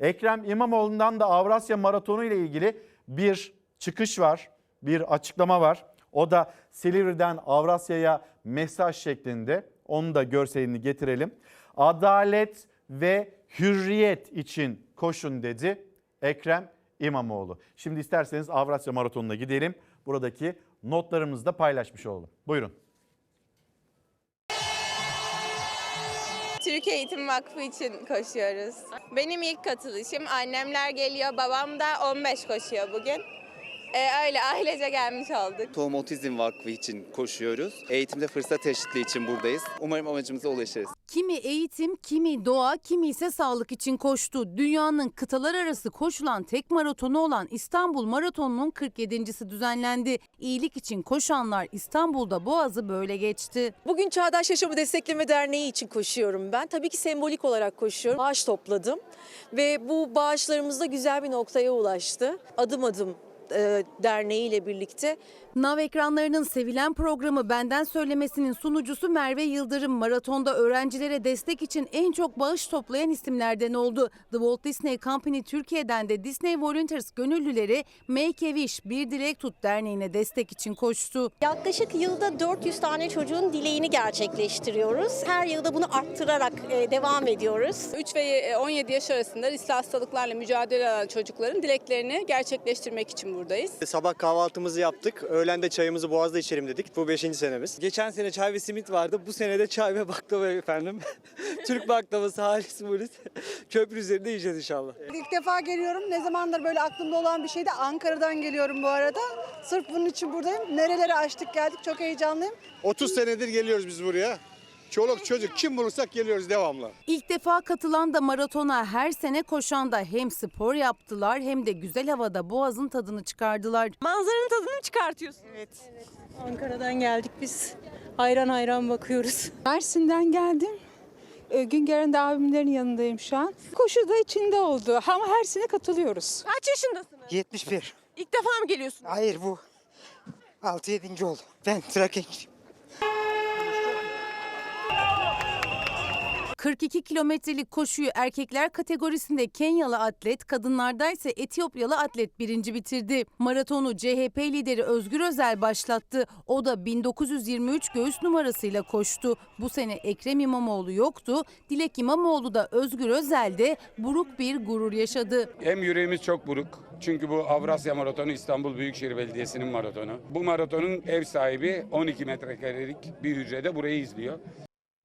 Ekrem İmamoğlu'ndan da Avrasya Maratonu ile ilgili bir çıkış var, bir açıklama var. O da Silivri'den Avrasya'ya mesaj şeklinde. Onu da görselini getirelim. Adalet ve hürriyet için koşun dedi Ekrem İmamoğlu. Şimdi isterseniz Avrasya Maratonu'na gidelim. Buradaki notlarımızı da paylaşmış olalım. Buyurun. Türkiye Eğitim Vakfı için koşuyoruz. Benim ilk katılışım. Annemler geliyor, babam da 15 koşuyor bugün. Ee, öyle ailece gelmiş olduk. Tohum Otizm Vakfı için koşuyoruz. Eğitimde fırsat eşitliği için buradayız. Umarım amacımıza ulaşırız. Kimi eğitim, kimi doğa, kimi ise sağlık için koştu. Dünyanın kıtalar arası koşulan tek maratonu olan İstanbul Maratonu'nun 47.si düzenlendi. İyilik için koşanlar İstanbul'da Boğaz'ı böyle geçti. Bugün Çağdaş Yaşamı Destekleme Derneği için koşuyorum ben. Tabii ki sembolik olarak koşuyorum. Bağış topladım ve bu bağışlarımız da güzel bir noktaya ulaştı. Adım adım e, derneği ile birlikte Nav ekranlarının sevilen programı Benden Söylemesi'nin sunucusu Merve Yıldırım maratonda öğrencilere destek için en çok bağış toplayan isimlerden oldu. The Walt Disney Company Türkiye'den de Disney Volunteers gönüllüleri Make a Wish Bir Dilek Tut Derneği'ne destek için koştu. Yaklaşık yılda 400 tane çocuğun dileğini gerçekleştiriyoruz. Her yılda bunu arttırarak e, devam ediyoruz. 3 ve 17 yaş arasında riskli hastalıklarla mücadele eden çocukların dileklerini gerçekleştirmek için buradayız. Sabah kahvaltımızı yaptık. Öğlen de çayımızı Boğaz'da içelim dedik. Bu 5. senemiz. Geçen sene çay ve simit vardı. Bu sene de çay ve baklava efendim. Türk baklavası halis mulis. Köprü üzerinde yiyeceğiz inşallah. İlk defa geliyorum. Ne zamandır böyle aklımda olan bir şeydi. Ankara'dan geliyorum bu arada. Sırf bunun için buradayım. Nerelere açtık geldik. Çok heyecanlıyım. 30 senedir geliyoruz biz buraya. Çoluk çocuk kim bulursak geliyoruz devamlı. İlk defa katılan da maratona her sene koşan da hem spor yaptılar hem de güzel havada Boğaz'ın tadını çıkardılar. manzaranın tadını çıkartıyorsun. Evet. Ankara'dan geldik biz. Hayran hayran bakıyoruz. Mersin'den geldim. Ee, Güngören'de abimlerin yanındayım şu an. Koşu da içinde oldu ama her sene katılıyoruz. Kaç yaşındasınız? 71. İlk defa mı geliyorsun? Hayır bu 6-7. oldu. Ben Trakya'yım. 42 kilometrelik koşuyu erkekler kategorisinde Kenyalı atlet, kadınlarda ise Etiyopyalı atlet birinci bitirdi. Maratonu CHP lideri Özgür Özel başlattı. O da 1923 göğüs numarasıyla koştu. Bu sene Ekrem İmamoğlu yoktu. Dilek İmamoğlu da Özgür Özel de buruk bir gurur yaşadı. Hem yüreğimiz çok buruk. Çünkü bu Avrasya Maratonu İstanbul Büyükşehir Belediyesi'nin maratonu. Bu maratonun ev sahibi 12 metrekarelik bir hücrede burayı izliyor.